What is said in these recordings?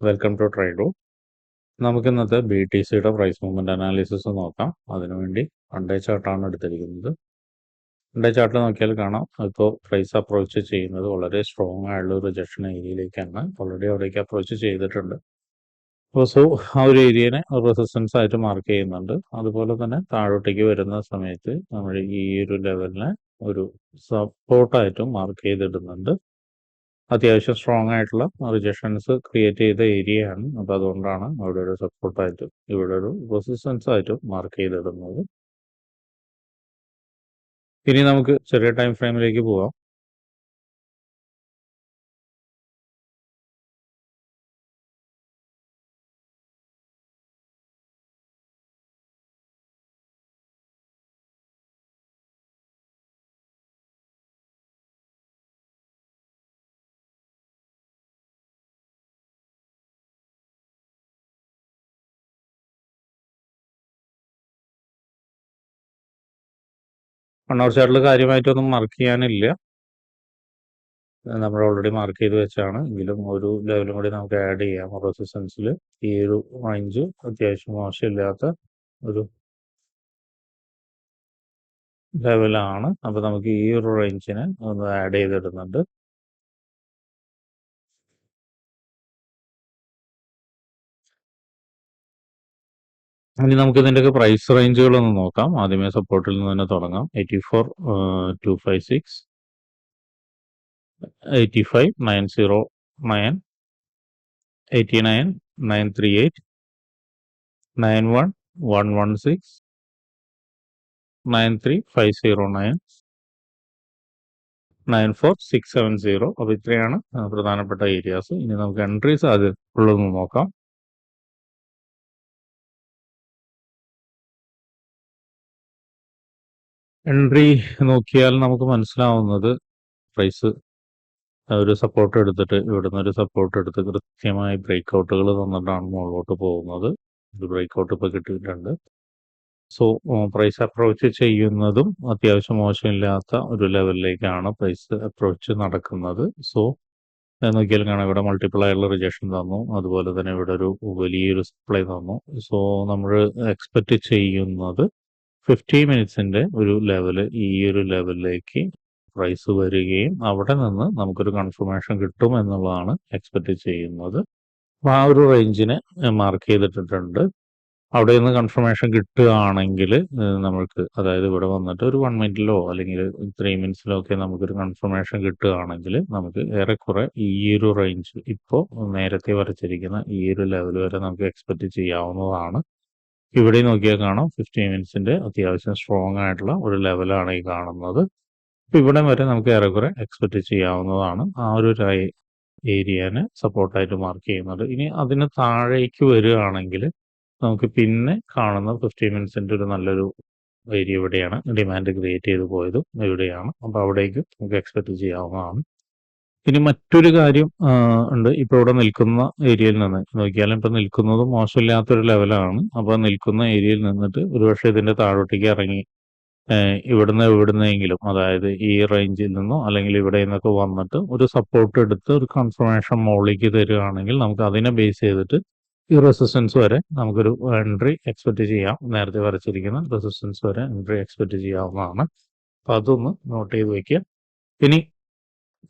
Welcome to trade നമുക്ക് ഇന്നത്തെ B T സിയുടെ പ്രൈസ് മൂവ്മെന്റ് അനാലിസിസ് നോക്കാം. അതിനുവേണ്ടി ഡേ ചാർട്ടാണ് എടുത്തിരിക്കുന്നത്. വൺ ഡേ ചാർട്ട് നോക്കിയാൽ കാണാം. ഇപ്പോൾ പ്രൈസ് അപ്രോച്ച് ചെയ്യുന്നത് വളരെ സ്ട്രോങ് ആയിട്ടുള്ള ഒരു റിജക്ഷൻ ഏരിയയിലേക്കാണ് ഓൾറെഡി അവിടേക്ക് അപ്രോച്ച് ചെയ്തിട്ടുണ്ട്. അപ്പോൾ സോ ആ ഒരു ഏരിയനെ റെസിസ്റ്റൻസ് ആയിട്ട് മാർക്ക് ചെയ്യുന്നുണ്ട്. അതുപോലെ തന്നെ താഴോട്ടേക്ക് വരുന്ന സമയത്ത് നമ്മൾ ഈ ഒരു ലെവലിനെ ഒരു സപ്പോർട്ടായിട്ടും മാർക്ക് ചെയ്തിടുന്നുണ്ട്. അത്യാവശ്യം സ്ട്രോങ് ആയിട്ടുള്ള റിജക്ഷൻസ് ക്രിയേറ്റ് ചെയ്ത ഏരിയ ആണ്. അപ്പോൾ അതുകൊണ്ടാണ് അവിടെ ഒരു സപ്പോർട്ടായിട്ടും ഇവിടെ ഒരു റെസിസ്റ്റൻസ് ആയിട്ടും മാർക്ക് ചെയ്തിടുന്നത്. ഇനി നമുക്ക് ചെറിയ ടൈം ഫ്രെയിമിലേക്ക് പോവാം. അവർ ചാർട്ടിൽ കാര്യമായിട്ടൊന്നും മാർക്ക് ചെയ്യാനില്ല. നമ്മൾ ഓൾറെഡി മാർക്ക് ചെയ്ത് വെച്ചാണ്. എങ്കിലും ഒരു ലെവലും കൂടി നമുക്ക് ആഡ് ചെയ്യാം. റെസിസ്റ്റൻസിൽ ഈ ഒരു റേഞ്ച് അത്യാവശ്യം മോശമില്ലാത്ത ഒരു ലെവലാണ് അപ്പോൾ നമുക്ക് ഈ ഒരു റേഞ്ചിനെ ഒന്ന് ആഡ് ചെയ്തിടുന്നുണ്ട് ഇനി നമുക്ക് ഇതിന്റെയൊക്കെ പ്രൈസ് റേഞ്ചുകൾ ഒന്ന് നോക്കാം. ആദ്യമേ സപ്പോർട്ടിൽ നിന്ന് തന്നെ തുടങ്ങാം. Eighty four two five six eighty five nine zero nine eighty nine nine three eight nine one one one six nine three five zero nine nine four six seven zero അപ്പോൾ ഇത്രയാണ് പ്രധാനപ്പെട്ട areas ഇനി നമുക്ക് entries അത് ഉള്ളതെന്ന് നോക്കാം. Entry നോക്കിയാൽ നമുക്ക് മനസ്സിലാവുന്നത് പ്രൈസ് ഒരു സപ്പോർട്ട് എടുത്തിട്ട് ഇവിടുന്ന് ഒരു സപ്പോർട്ട് എടുത്ത് കൃത്യമായി ബ്രേക്ക് ഔട്ടുകൾ തന്നിട്ടാണ് മുകളിലോട്ട് പോകുന്നത്. ഒരു ബ്രേക്ക് ഔട്ട് ഇപ്പോൾ കിട്ടിയിട്ടുണ്ട് സോ പ്രൈസ് അപ്രോച്ച് ചെയ്യുന്നതും അത്യാവശ്യം മോശമില്ലാത്ത ഒരു ലെവലിലേക്കാണ് പ്രൈസ് അപ്രോച്ച് നടക്കുന്നത്. സോ നോക്കിയാൽ കാണാം ഇവിടെ മൾട്ടിപ്പിൾ ആയുള്ള റിജക്ഷൻ തന്നു. അതുപോലെ തന്നെ ഇവിടെ ഒരു വലിയൊരു സപ്ലൈ തന്നു. സോ നമ്മൾ എക്സ്പെക്റ്റ് ചെയ്യുന്നത് ഫിഫ്റ്റി മിനിറ്റ്സിന്റെ ഒരു ലെവൽ ഈ ഒരു ലെവലിലേക്ക് പ്രൈസ് വരികയും അവിടെ നിന്ന് നമുക്കൊരു കൺഫർമേഷൻ കിട്ടും എന്നുള്ളതാണ് എക്സ്പെക്ട് ചെയ്യുന്നത്. അപ്പോൾ ആ ഒരു റേഞ്ചിനെ മാർക്ക് ചെയ്തിട്ടിട്ടുണ്ട്. അവിടെ നിന്ന് കൺഫർമേഷൻ കിട്ടുകയാണെങ്കിൽ നമ്മൾക്ക് അതായത് ഇവിടെ വന്നിട്ട് ഒരു വൺ മിനിറ്റിലോ അല്ലെങ്കിൽ ത്രീ മിനിറ്റ്സിലോ ഒക്കെ നമുക്കൊരു കൺഫർമേഷൻ കിട്ടുകയാണെങ്കിൽ നമുക്ക് ഏറെക്കുറെ ഈ ഒരു റേഞ്ച് ഇപ്പോൾ നേരത്തെ വരച്ചിരിക്കുന്ന ഈ ഒരു ലെവൽ വരെ നമുക്ക് എക്സ്പെക്റ്റ് ചെയ്യാവുന്നതാണ്. ഇവിടെ നോക്കിയാൽ കാണാം ഫിഫ്റ്റീൻ മിനിറ്റ്സിന്റെ അത്യാവശ്യം സ്ട്രോങ് ആയിട്ടുള്ള ഒരു ലെവലാണ് ഈ കാണുന്നത്. അപ്പോൾ ഇവിടെ വരെ നമുക്ക് ഏറെക്കുറെ എക്സ്പെക്റ്റ് ചെയ്യാവുന്നതാണ്. ആ ഒരു ഏരിയനെ സപ്പോർട്ടായിട്ട് മാർക്ക് ചെയ്യുന്നത് ഇനി അതിന് താഴേക്ക് വരികയാണെങ്കിൽ നമുക്ക് പിന്നെ കാണുന്ന ഫിഫ്റ്റീൻ മിനിറ്റ്സിന്റെ ഒരു നല്ലൊരു ഏരിയ ഇവിടെയാണ്. ഡിമാൻഡ് ക്രിയേറ്റ് ചെയ്ത് പോയതും ഇവിടെയാണ്. അപ്പോൾ അവിടേക്ക് നമുക്ക് എക്സ്പെക്റ്റ് ചെയ്യാവുന്നതാണ്. ഇനി മറ്റൊരു കാര്യം ഉണ്ട്. ഇപ്പോൾ ഇവിടെ നിൽക്കുന്ന ഏരിയയിൽ നിന്ന് നോക്കിയാലും ഇപ്പം നിൽക്കുന്നത് മോശമില്ലാത്തൊരു ലെവലാണ്. അപ്പോൾ നിൽക്കുന്ന ഏരിയയിൽ നിന്നിട്ട് ഒരുപക്ഷെ ഇതിന്റെ താഴോട്ടേക്ക് ഇറങ്ങി ഇവിടുന്ന് എവിടുന്നെങ്കിലും അതായത് ഈ റേഞ്ചിൽ നിന്നോ അല്ലെങ്കിൽ ഇവിടെ നിന്നൊക്കെ വന്നിട്ട് ഒരു സപ്പോർട്ട് എടുത്ത് ഒരു കൺഫർമേഷൻ മോളിലേക്ക് തരികയാണെങ്കിൽ നമുക്ക് അതിനെ ബേസ് ചെയ്തിട്ട് ഈ റെസിസ്റ്റൻസ് വരെ നമുക്കൊരു എൻട്രി എക്സ്പെക്ട് ചെയ്യാം. നേരത്തെ വരച്ചിരിക്കുന്ന റെസിസ്റ്റൻസ് വരെ എൻട്രി എക്സ്പെക്ട് ചെയ്യാവുന്നതാണ്. അപ്പം അതൊന്ന് നോട്ട് ചെയ്ത് വയ്ക്കുക. ഇനി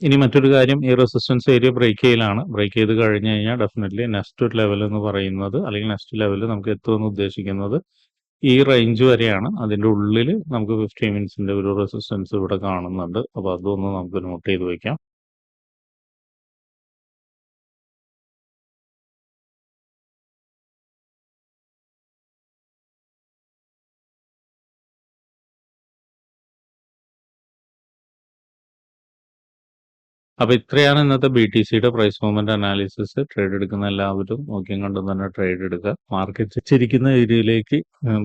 ഇനി മറ്റൊരു കാര്യം ഈ റെസിസ്റ്റൻസ് ഏരിയ ബ്രേക്ക് ചെയ്യലാണ്. ബ്രേക്ക് ചെയ്ത് കഴിഞ്ഞു കഴിഞ്ഞാൽ ഡെഫിനറ്റ്ലി നെക്സ്റ്റ് ലെവൽ എന്ന് പറയുന്നത് അല്ലെങ്കിൽ നെക്സ്റ്റ് ലെവൽ നമുക്ക് എത്തുമെന്ന് ഉദ്ദേശിക്കുന്നത് ഈ റേഞ്ച് വരെയാണ്. അതിന്റെ ഉള്ളിൽ നമുക്ക് ഫിഫ്റ്റീൻ മിനിറ്റ്സിന്റെ ഒരു റെസിസ്റ്റൻസ് ഇവിടെ കാണുന്നുണ്ട്. അപ്പോൾ അതൊന്ന് നമുക്ക് നോട്ട് ചെയ്ത് വയ്ക്കാം. അപ്പോൾ ഇത്രയാണ് ഇന്നത്തെ ബി ടി സിയുടെ പ്രൈസ് മൂവ്മെന്റ് അനാലിസിസ് ട്രേഡ് എടുക്കുന്ന എല്ലാവരും നോക്കിയും കണ്ടും തന്നെ ട്രേഡ് എടുക്കുക. മാർക്കറ്റ് ചിരിക്കുന്ന ഏരിയയിലേക്ക്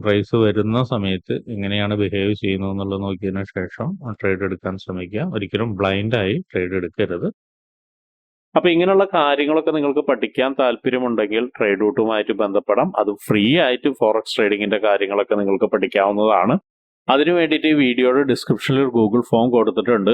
പ്രൈസ് വരുന്ന സമയത്ത് എങ്ങനെയാണ് ബിഹേവ് ചെയ്യുന്നത് എന്നുള്ളത് നോക്കിയതിന് ശേഷം ട്രേഡ് എടുക്കാൻ ശ്രമിക്കുക. ഒരിക്കലും ബ്ലൈൻഡായി ട്രേഡ് എടുക്കരുത്. അപ്പൊ ഇങ്ങനെയുള്ള കാര്യങ്ങളൊക്കെ നിങ്ങൾക്ക് പഠിക്കാൻ താല്പര്യമുണ്ടെങ്കിൽ ട്രേഡ് ഔട്ടുമായിട്ട് ബന്ധപ്പെടാം. അത് ഫ്രീ ആയിട്ട് ഫോറക്സ് ട്രേഡിങ്ങിന്റെ കാര്യങ്ങളൊക്കെ നിങ്ങൾക്ക് പഠിക്കാവുന്നതാണ്. അതിനു വേണ്ടിയിട്ട് ഈ വീഡിയോയുടെ ഡിസ്ക്രിപ്ഷനിൽ ഒരു ഗൂഗിൾ ഫോം കൊടുത്തിട്ടുണ്ട്.